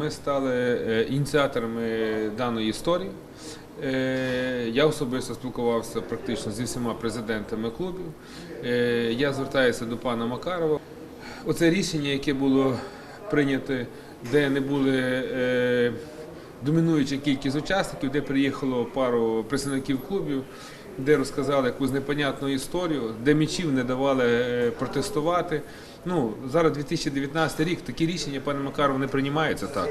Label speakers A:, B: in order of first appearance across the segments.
A: ми стали е, ініціаторами даної історії. Е, Я особисто спілкувався практично зі всіма президентами клубів. Е, Я звертаюся до пана Макарова. Оце рішення, яке було прийнято, де не були домінуюча кількість учасників, де приїхало пару представників клубів, де розказали якусь непонятну історію, де м'ячів не давали протестувати. Ну, зараз 2019 рік, такі рішення, пане Макаров, не приймаються так.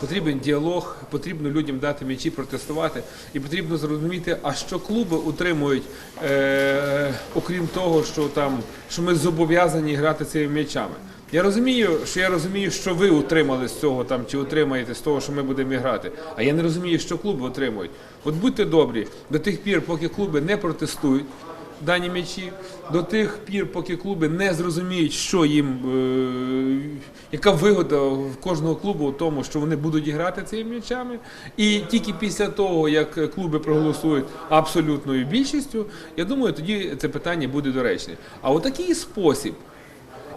A: Потрібен діалог, потрібно людям дати м'ячі протестувати, і потрібно зрозуміти, а що клуби утримують, е, окрім того, що там що ми зобов'язані грати цими м'ячами. Я розумію, що я розумію, що ви утримали з цього там чи утримаєте з того, що ми будемо грати. А я не розумію, що клуби отримують. От будьте добрі, до тих пір, поки клуби не протестують дані м'ячі, до тих пір, поки клуби не зрозуміють, що їм е, яка вигода в кожного клубу у тому, що вони будуть грати цими м'ячами. І тільки після того, як клуби проголосують абсолютною більшістю, я думаю, тоді це питання буде доречне. А у такий спосіб.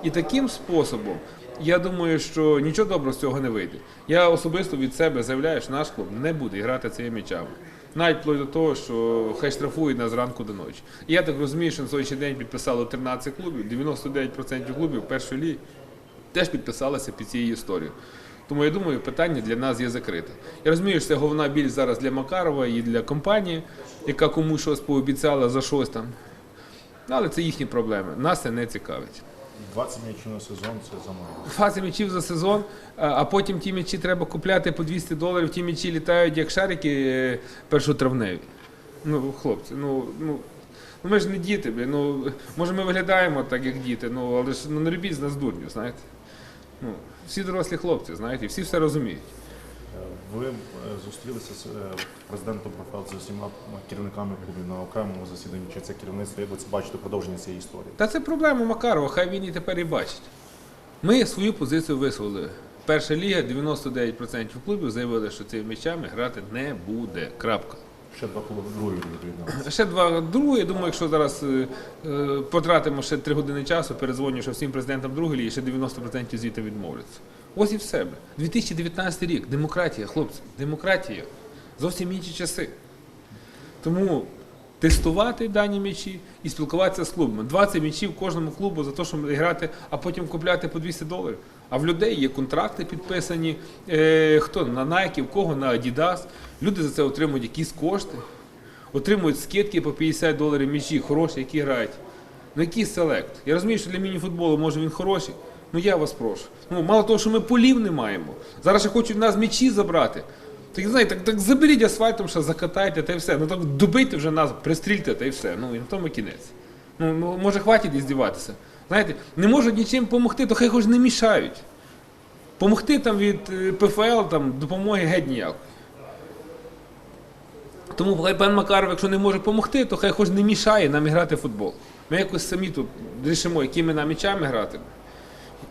A: І таким способом, я думаю, що нічого доброго з цього не вийде. Я особисто від себе заявляю, що наш клуб не буде грати цими м'ячами. Навіть вплоть до того, що хай штрафують нас зранку до ночі. І я так розумію, що на сьогоднішній день підписало 13 клубів, 99% клубів першої ліги теж підписалися під цією історією. Тому я думаю, питання для нас є закрите. Я розумію, що це головна біль зараз для Макарова і для компанії, яка комусь щось пообіцяла за щось там. Але це їхні проблеми. Нас це не цікавить.
B: 20 м'ячів на сезон це замало.
A: Фази м'ячів за сезон, а а потім ті м'ячі треба купляти по 200 доларів, ті м'ячі літають як шарики е, першотравневі. Ну, хлопці, ну, ну, ну ми ж не діти, блін, ну, може ми виглядаємо так, як діти, ну, але ж ну, не робіть з нас дурню, знаєте. Ну, всі дорослі хлопці, знаєте, всі все розуміють.
B: Ви е, зустрілися з е, президентом ПФЛ з усіма керівниками клубів на окремому засіданні. Чи це керівництво? Як ви це бачите продовження цієї історії?
A: Та це проблема Макарова, хай він і тепер і бачить. Ми свою позицію висловили. Перша ліга, 99% клубів заявили, що цими м'ячами грати не буде. Крапка.
B: Ще два клуби другої доєдналися.
A: Ще два друге. Я думаю, якщо зараз е, потратимо ще три години часу, перезвоню ще всім президентам другої ліги, ще 90% звідти відмовляться. Ось і все. бля. 2019 рік. Демократія, хлопці. Демократія. Зовсім інші часи. Тому тестувати дані м'ячі і спілкуватися з клубами. 20 м'ячів кожному клубу за те, щоб грати, а потім купляти по 200 доларів. А в людей є контракти підписані. Е, хто на Nike, в кого на Adidas. Люди за це отримують якісь кошти, отримують скидки по 50 доларів м'ячі, хороші, які грають. Ну який селект? Я розумію, що для міні-футболу може він хороший. Ну я вас прошу. Ну мало того, що ми полів не маємо. Зараз ще хочуть нас м'ячі забрати. Так знаєте, так, так заберіть асфальтом, що закатайте, та й все. Ну так добийте вже нас, пристрільте, та й все. Ну і на тому кінець. Ну, ну може хватить іздіватися. Знаєте, не можуть нічим допомогти, то хай хоч не мішають. Помогти там від е, ПФЛ там, допомоги геть ніякої. Тому хай пан Макаров, якщо не може допомогти, то хай хоч не мішає нам грати в футбол. Ми якось самі тут рішимо, якими нам м'ячами грати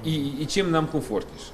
A: і, і чим нам комфортніше.